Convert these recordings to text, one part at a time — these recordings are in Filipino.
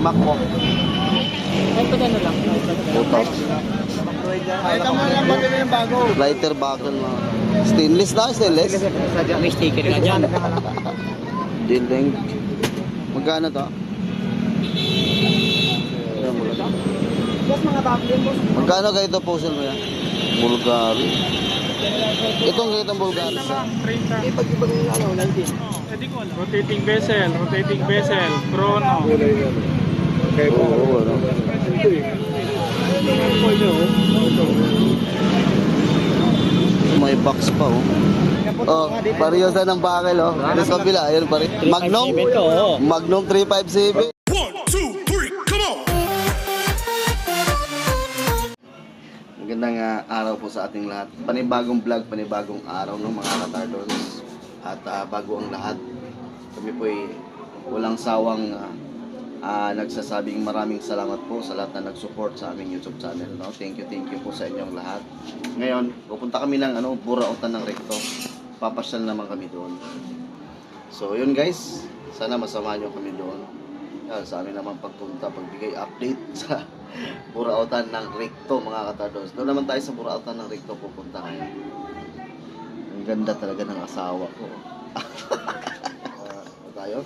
Mac mo. Ito na lang. Putas. Ay, tama lang ba yung bago? Lighter buckle mga. Stainless na, stainless. May sticker nga dyan. Dinding. Magkano to? Boss, mga bago boss. Magkano kayo ito puzzle mo yan? Bulgari. Itong ganitong Bulgari sa Eh, pag ibang ano, 19. Rotating vessel, rotating vessel, chrono. Okay, Oo, ano? May box pa oh. Oh, parehas na ng bakal oh. Doon sa kabila, ayun pare. Magnum. Oo. Magnum 357. One, two, three, come on! Magandang ah, araw po sa ating lahat. Panibagong vlog, panibagong araw ng mga katardons. At ah, bago ang lahat, kami po ay walang sawang ah, ah, nagsasabing maraming salamat po sa lahat na nag-support sa aming YouTube channel. No? Thank you, thank you po sa inyong lahat. Ngayon, pupunta kami ng ano, Burautan ng Recto. Papasyal naman kami doon. So, yun guys. Sana masamahan nyo kami doon. Yan, sa amin naman pagpunta, pagbigay update sa Burautan ng Recto, mga katardos. Doon naman tayo sa Burautan ng Recto pupunta ngayon. Ang ganda talaga ng asawa ko. uh, tayo?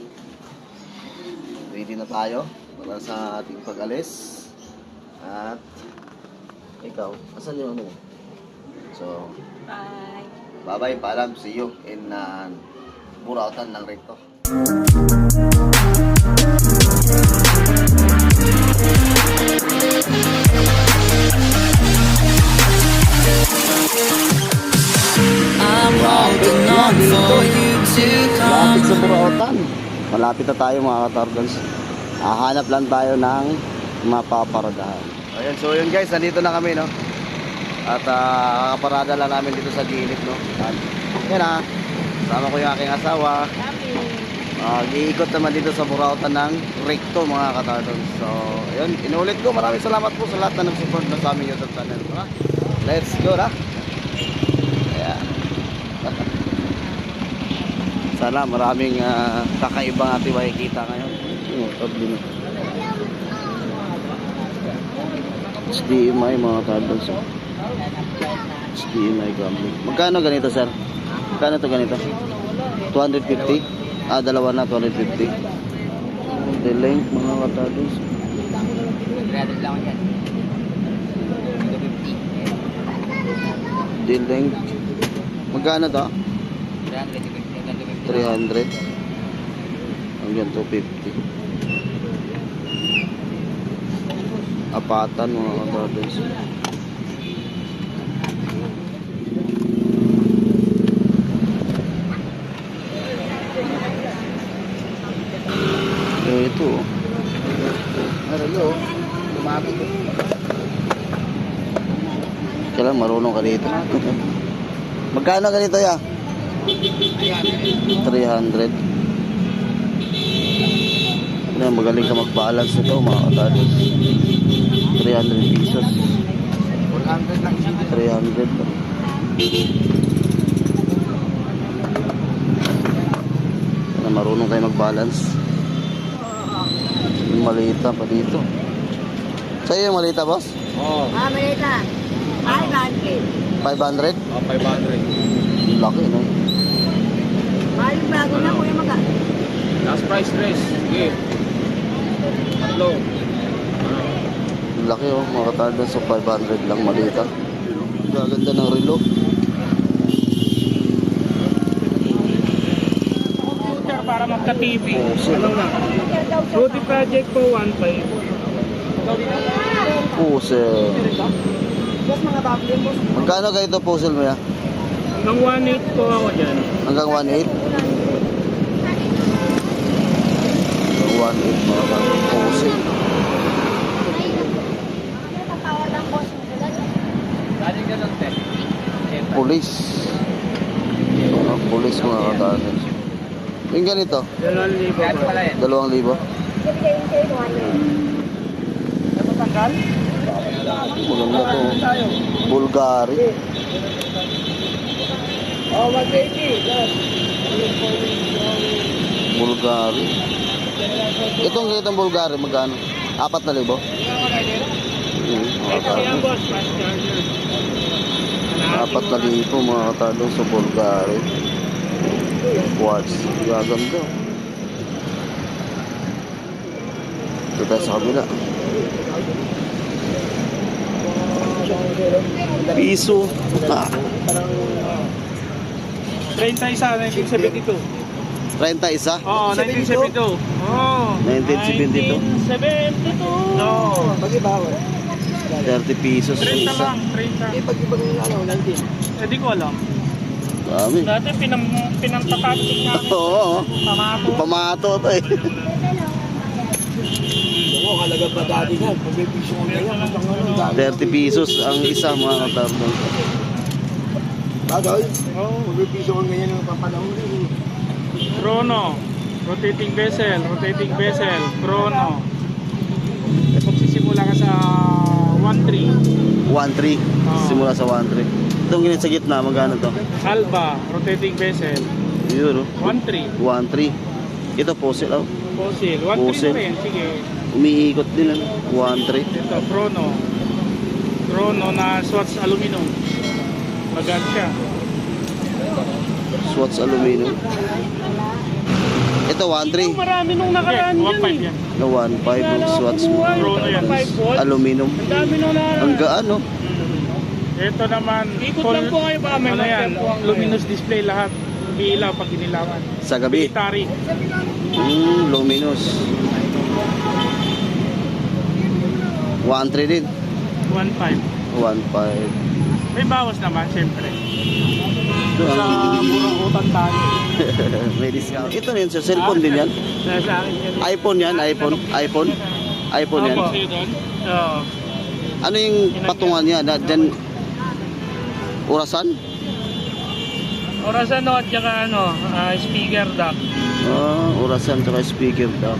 Ready na tayo para sa ating pag-alis. At ikaw, asan yung ano? So, Bye. bye-bye, paalam. See you in uh, Burautan ng Recto. I'm Malapit na tayo mga katardons. Hahanap lang tayo ng mapaparadahan. Ayan, so yun guys, nandito na kami, no? At uh, kakaparada lang namin dito sa gilid, no? Yan, yan ah. Sama ko yung aking asawa. Uh, iikot naman dito sa Burautan ng Recto, mga katardons. So, yun, inulit ko. Maraming salamat po sa lahat na nag-support na sa aming YouTube channel. Ha? Let's go, na. Ayan. Sana maraming ah, kakaibang ating makikita ngayon. Sabi na. HDMI mga tados. oh. HDMI gambling. Magkano ganito sir? Magkano to ganito? 250? Ah, dalawa na 250. Delay mga katados. 300 lang yan. 50. Delay. Magkano to? 300, 300 hanggang 250 apatan mga kabrothers eh ito oh. Maralo, lumapit. kailan marunong ka dito magkano ganito ya? 300 Ano, magaling ka mag-balance nito mga katados 300 pesos 400 lang siya. 300 lang. Na marunong tayo mag-balance. Yung malita pa dito. Sa'yo yung malita, boss? Oo, Ah, malita. Ay, 500? 100. oh, 500. Laki, no? Mahal yung bago na, kuya maga. Last price dress. Sige. Tatlo. Laki, oh. Mga katardas, so 500 lang malita. Gaganda ng relo. Computer para magka-TV. Oh, sir. Ano na? Rudy Project po, 1.5. Puzzle. Magkano kayo ito puzzle mo ya? Hanggang 1.8 po ako dyan. Hanggang 1.8? Hanggang 1.8 mga katardas. Puzzle. Galing ka lang, te. Pulis. Mga pulis mga katardas. Yung ganito, 2,000 Kaya po. pala yan. dalawang libo. Maganda to. Bulgari. Oh, 180. Bulgari. Itong ganitong Bulgari, magkano? Apat na libo? Hmm. Apat na libo mga katardong sa Bulgari. Quartz. Gaganda. Ito tayo sa kabila. Piso. Ah, 30 isa, 1972. 30 isa. Oo, 1972. Oo. 1972. 1972. Oo. Pag-ibawa. 30 pesos sa 30 isa. lang, 30. Eh, pag-ibang ano, 19. Eh, di ko alam. Dami. Dati pinam, pinangtataktik namin. Oo. Pamato. Pamato to eh. Oo, kalaga pa dati. Pag may piso ko ganyan, hanggang ano, dami. 30 pesos ang isa mga katardong. Bagay. Oo. Pag may piso ko ganyan, ang papanahon. Chrono. Rotating vessel, rotating vessel, chrono. Eh, Magsisimula ka sa 1-3. 1-3. Simula sa 1-3. Itong ganyan sa gitna, magkano to? Alba, rotating vessel, oh. 1-3. 1-3. Ito po sila. oh. Fossil, 1-3 Fossil. na rin. Sige. Umiikot din ano. 1-3. Ito, chrono. Chrono na Swatch aluminum. Magaan siya. Swatch aluminum. Ito 1-3. Marami nung nakaraan yan eh. yan. Na 1-5 yung Swatch mo. Chrono yan. 5 volt. Aluminum. Ang dami nung na. Ang gaan, no? Ito naman. Ikot lang po kayo baka may ano yan, luminous display lahat. Umiilaw pag inilawan. Sa gabi. Military. Hmm, luminous. 1-3 din. 1.5. 1-5. May bawas naman, syempre. Ito Sa ang murang utang tayo. may discount. Ito rin sa cellphone din yan. Nasa akin yan. iPhone yan, iPhone. iPhone. iPhone yan. Opo. Oo. Ano yung patungan niya? Na, dyan, orasan? Orasan no, at saka ano, ah, speaker dock. Ah, orasan tsaka speaker daw.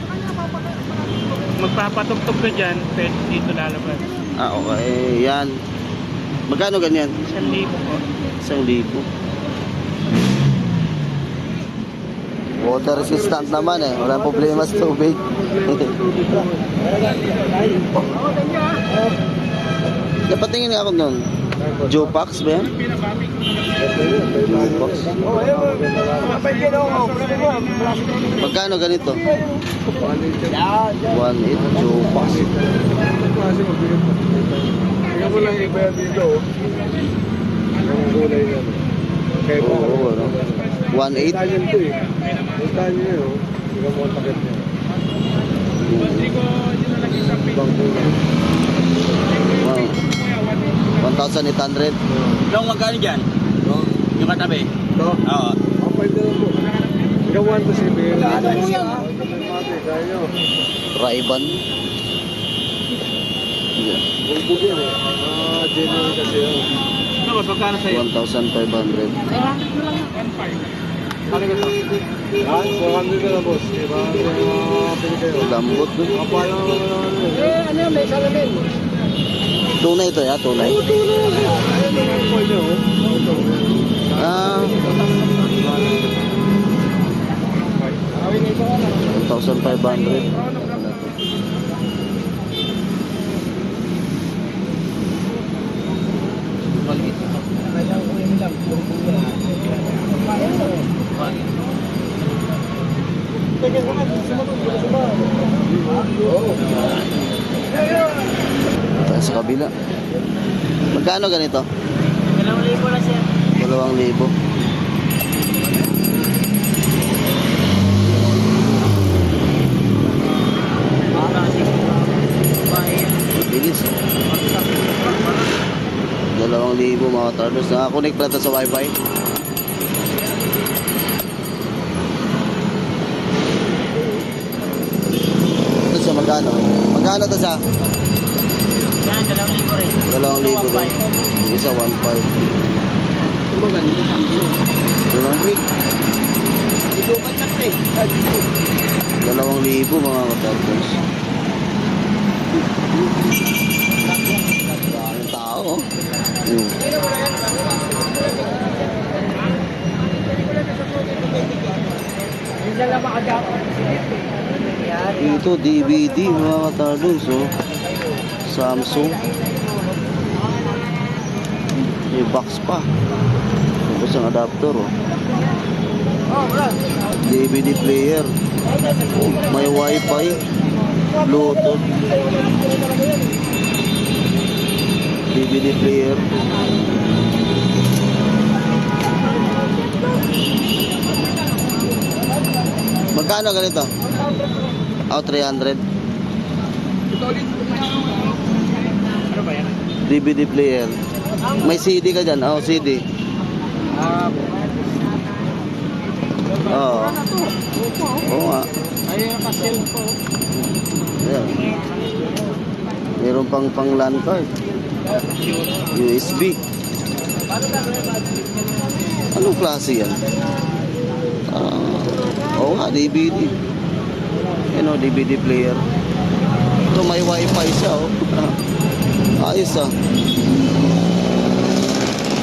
Magpapatugtog ka dyan, pwede dito lalabas. Ah, okay. Yan. Magkano ganyan? Isang libo po. Isang libo. Water resistant naman eh. Walang problema sa tubig. Napatingin nga ako nun. Jopax ba yan? Jopax. Magkano ganito? Yan. 1.8 Jopax. Tingnan mo lang iba dito. oh. Ang kulay. Okay, Oo, ano? 1.8. Italian to eh. Italian yun, oh. Tingnan mo ang takip niya. Ibang kulay. Wow. 1,800. Long magkano dyan? Yung katabi? Ito? Oo. Ang pwede lang po. One to si Bill. Ano mo yan? Nyo. Ray-Ban. Yeah. Eh. Genuine kasi yun. Ano ba, sa'yo? 1,500. Ano ka to? Ah, 400 na lang boss. Diba? Ah, pili kayo. Lambot? Kapal lang naman ano eh. Eh, ano? May salamin. Tunay ito ya, tunay. Ayun ang pwede oh. Ah, 1,500. Kabila. Magkano ganito? Dalawang libo lang siya. Dalawang libo. Bilis. Dalawang libo mga tardos. Nakakonect pala ito sa wifi. Ito sa magkano? Magkano ito sa? Yan, dalawang libo rin. Dalawang libo rin. Isa 1.5. Dalawang Ibukan na pre. Dalawang libo mga katardos. Daming tao. Hmm. Hindi lang makagawa. Ito, DVD mga katardons, oh. Samsung. May box pa. Tapos ang adapter, oh. DVD player. Oh, may wifi. Bluetooth. DVD player. Magkano ganito? Oh, 300. DVD player. May CD ka dyan? Oh, CD. Oo. Oo nga. Ayun, po. Ayan. Meron pang pang LAN card. USB. Anong klase yan? Ah, oo nga, DVD. Yan o, DVD player. Ito may wifi siya oh. Ayos ah.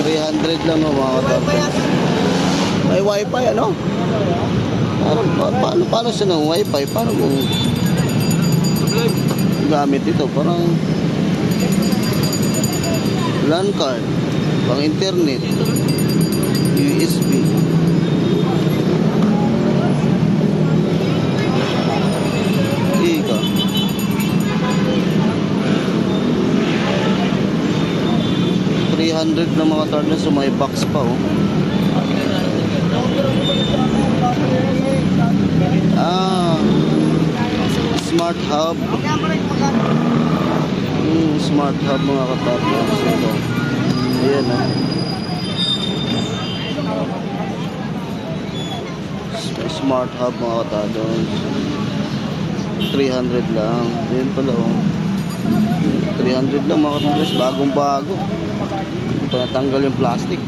300 lang oh, mga katarpos. May wifi ano? Paano, pa- paano, paano siya ng wifi? Paano kung gamit ito? Parang LAN card, pang internet, USB. 100 na mga tarnas so may box pa oh. Ah smart hub. Mm, smart hub mga katarnas so, ayan ah. Smart hub mga katarnas 300 lang. Yun pala oh. 300 lang mga katarnas bagong bago pa natanggal yung plastic.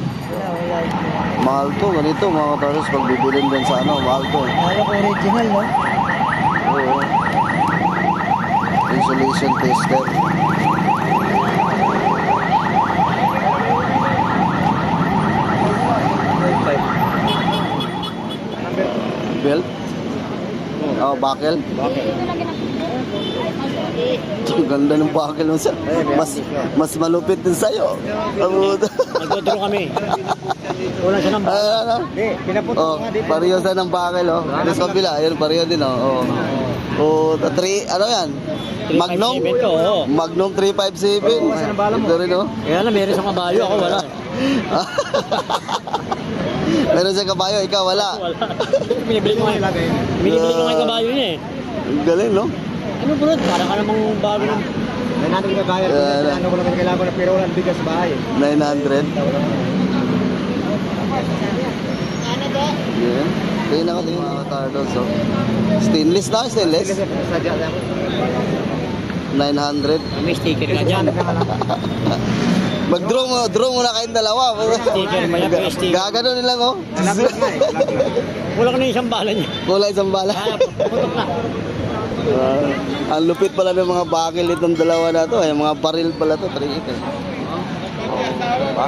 Mahal to, ganito mga katapos. Pag bibilin din sa ano, mahal to. Kaya ko original, no? Oo. Insulation tester. Belt? Oh, buckle? Ang ganda ng buckle mo sir. Mas, mas malupit din sa'yo. Ang Nagdodro kami. Wala siya ng Ano, ano? Hindi, pinaputo Oh, pareho sa ng buckle, oh. Tapos kabila, ayun, pareho din, oh. Oh, oh the three, ano yan? Magnum? 357 to, oo. Magnum 357. Ito rin, oh. Kaya na, meron sa kabayo, ako wala. Meron sa kabayo, ikaw wala. Wala. Binibili ko nga ko nga yung kabayo niya eh. Ang galing, no? Ano bro? Parang ka namang bago ng... May natin kagaya. Yeah. Ano ko lang kailangan ko na pero walang bigas bahay. 900. Yan. Tingnan na tingnan mga katardos, oh. Stainless na, stainless. 900. May sticker ka dyan. Mag-draw mo, draw mo na kayong dalawa. Sticker, may may sticker. Gagano nilang, oh. Wala ko na isang bala niya. Kulay isang bala. Ah, putok na. Ah, ang lupit pala ng mga bakil itong dalawa na to. Ay, mga baril pala to. 3 eh. Diba?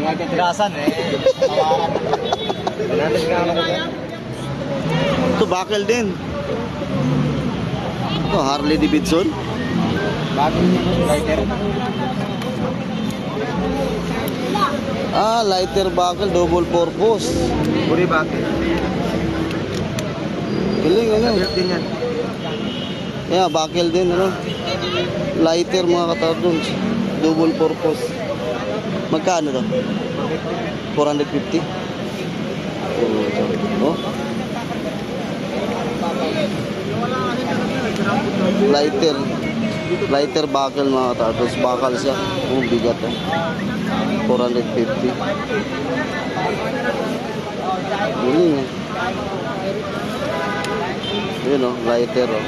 Mga katirasan eh. Ito, bakil din. Ito, Harley Davidson. Bagong lighter. Ah, lighter buckle, double purpose. Puri bakit? Galing, ano? din yan. Yeah, buckle din, ano? Lighter, mga katardons. Double purpose. Magkano to? 450? Oh, oh. Lighter. Lighter buckle, mga katardons. Bakal siya. Oh, bigat, oh. 450. Galing, eh. Yun oh, lighter oh.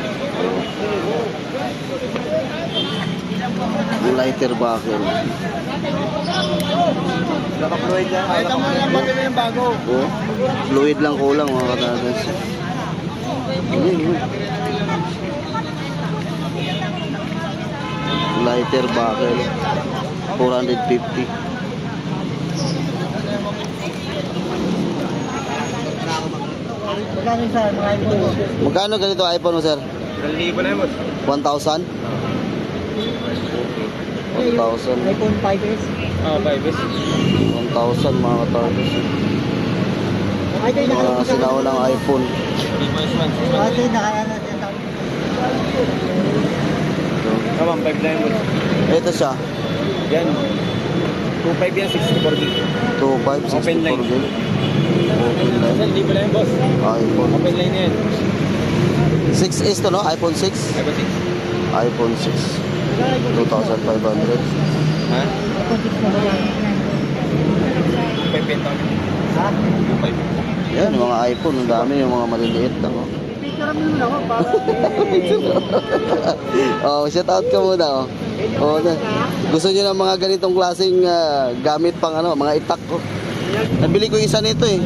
Yung lighter buckle. Tama lang yung bago? Oh, fluid lang kulang mga. Yun, yun. Lighter buckle. 450. Magkano ganito iPhone mo, sir? 1,000? 1,000? iPhone 5S. Oh, 5S. 1,000 mga yung Mga sinaulang iPhone. Ah, ito yung naka-ano siya tawag. Tama, 5 na yun. Ito siya. Yan. 2.5 yan, 64 gig. 2,500, 64 Open line. gig. Open line. Sir, hindi pala yan, boss. iPhone. Open line yan. 6S to no? iPhone 6? Ay, ba 6? iPhone 6. 2,500. Ha? iPhone 6 na ba yan? 5 yan tawag. Ha? 2.5. Yan, yung mga iPhone. Ang dami yung mga maliliit lang. Oh. Picture mo naman para oh, shout out ka muna. Oh. Oh, na. Gusto niyo ng mga ganitong klaseng ah, gamit pang ano, mga itak ko. Nabili ko isa nito eh.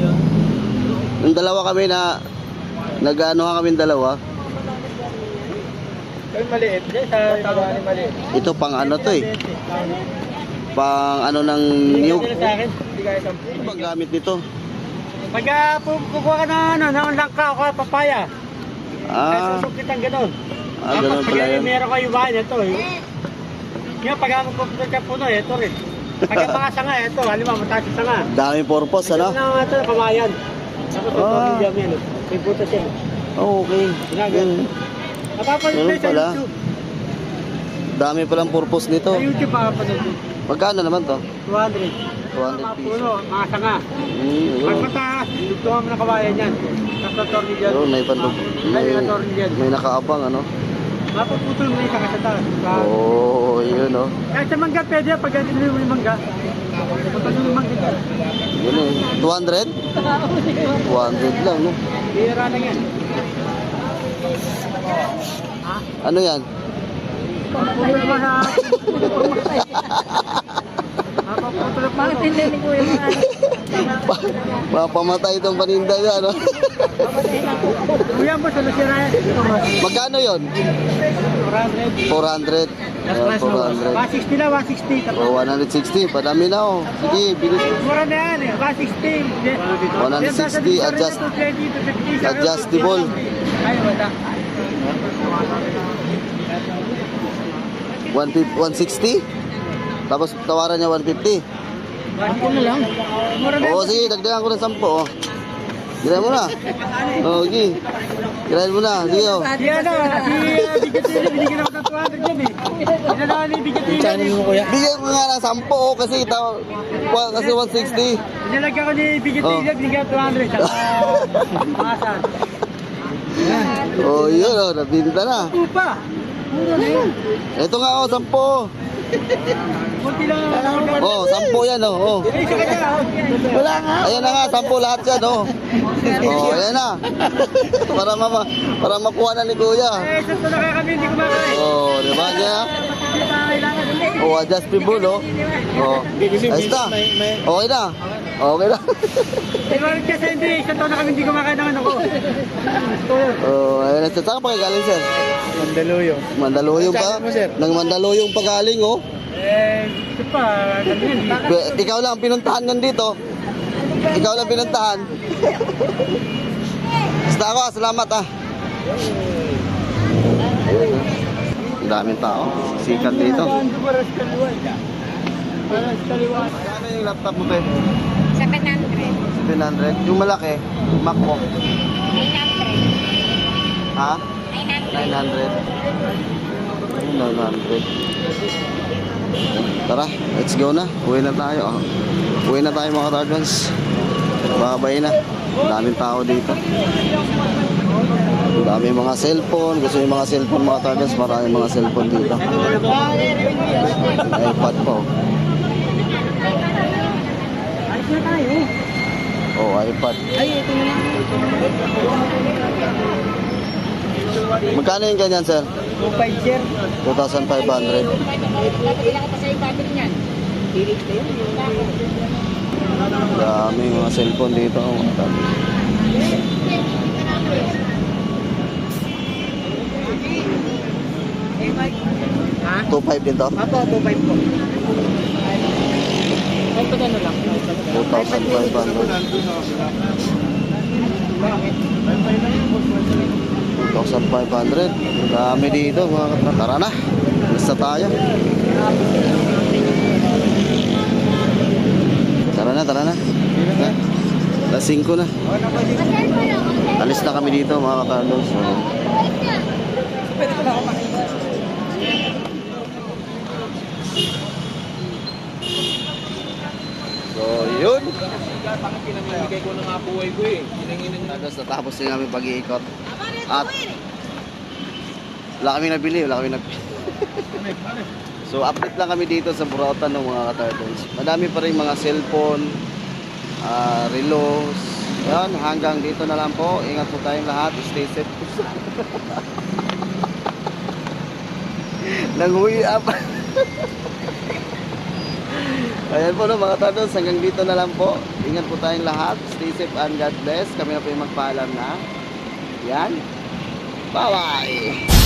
Yung dalawa kami na nag-ano kami dalawa. Ay, maliit. Sa tawa ni maliit. Ito pang ano to eh. Pang ano ng new. sa akin. Hindi kaya 10. Ano gamit nito? Pag uh, kukuha ka ng ano, ng langka o kaya papaya, Ah, gano'n. ah ganun Tapos pala pag yun. meron kayo bahan, ito eh. Yung pag ako pupunta ka puno, ito rin. Pag ang mga sanga, ito, halimbawa mataas yung sanga. Daming purpose, ano? Ito na ito, kamayan. Tapos ito, Ah. hindi yan, ano. May butas yan. Oh, okay. Yan. Napapanood Ganun kayo sa pala. YouTube. Dami palang purpose nito. Sa YouTube makapanood. Magkano naman to? 200. 200 Mga piso. puno, mga sanga. Hmm, Pag yun. mataas, dugtungan mo ng kawayan yan. Tapos natorni dyan. Yun, may pandog. Ay, May, may dyan. may nakaabang, ano? Mapuputol mo yung sanga sa taas. Sa- Oo, oh, yun, oh. Kahit sa mangga, pwede yan. Pag ganito mo yung mangga. Pag ano yung mangga. Yun, eh. 200? 200 lang, no? Bira na yan. Ano yan? Pagpuputol mo na. Hindi ni Kuya Pa- Mapamatay itong paninda niya, no? Kuya mo, solusyon na yan. Magkano yon? 400. 400. Last Ayan, class mo. 400. 160 na, 160. Tapos, O, 160. Padami na, oh. Sige, bilis. Mura na yan eh, 160. 160, adjust- adjustable. Ay, wala. 150 160? Tapos tawaran niya 150. Ako na lang. Oo, sige, dagdagan ko ng 10, oh. Girahin mo na. Oo, sige. Girahin mo na. Sige, oh. Di ano, di uh, Bigatili, binigyan ako ng 200 yan eh. Inalawan ni Bigatili. mo kuya? Bigyan ko nga ng 10, oh, kasi, taw kasi 160. Inalagyan ko ni Bigatili, Oh. binigyan ko 200. Saka, masan. Oh, yun, oh, nabinta na. Upa. Ito nga, oh, 10. Oh, oh 10 yan, oh. oh. Wala nga. Ayan na nga, 10 lahat yan, oh. Oh, ayan na. para mama, para makuha na ni Kuya. Eh, na kami, hindi kumakain. Oh, di ba niya? Hindi pa kailangan. Oh, adjustable, oh. Oh, ayos na. Okay na. Okay na. Eh, bakit kasi hindi, isang taon na kami hindi kumakain ng ano ko. oh, ayun na. Saan ka pa sir? Mandaluyong. Mandaluyong pa? Nang Mandaluyong pa galing, oh. Eh, ito pa, ganyan. Ikaw lang ang pinuntahan nyan dito. Ikaw lang pinuntahan. Basta ako, ah, salamat ah. Ayun. Ang daming tao. Sikat dito. Ano yung laptop mo, pe? 700. 700. Yung malaki, MacBook. 800. Ha? 900. 900. 900. Tara, let's go na. Uwi na tayo. ah. Uwi na tayo mga Tardons. Babay na. Daming tao dito. Daming mga cellphone. Gusto yung mga cellphone mga Tardons. Maraming mga cellphone dito. IPad po. Ayos na tayo. Oh, iPad. Ay, ito na. Magkano yung ganyan, sir? 2.5 sir. 2,500. Ilan ka pa sa ibatin niyan? Dami mga cellphone dito. mga Tardons. Ha? 2,500 din to? Apo, 2.5 po. Ito ano lang. 2,500. 2,500. Dami dito mga katrader. Tara na. Basta tayo. Tara na, tara na. Alas 5 na. Alis na kami dito mga katrader. So, So, yun. Pinamimigay ko na nga buhay ko eh. Tapos natapos din namin pag-iikot. At wala kami nabili, wala kami nabili. so update lang kami dito sa Burautan ng mga ka-turtles. Madami pa rin mga cellphone, ah, relos. Yan, hanggang dito na lang po. Ingat po tayong lahat. Stay safe. Nanguwi up. Ayan po no, mga turtles, hanggang dito na lang po. Ingat po tayong lahat. Stay safe and God bless. Kami na po yung magpaalam na. Yan. Bye-bye!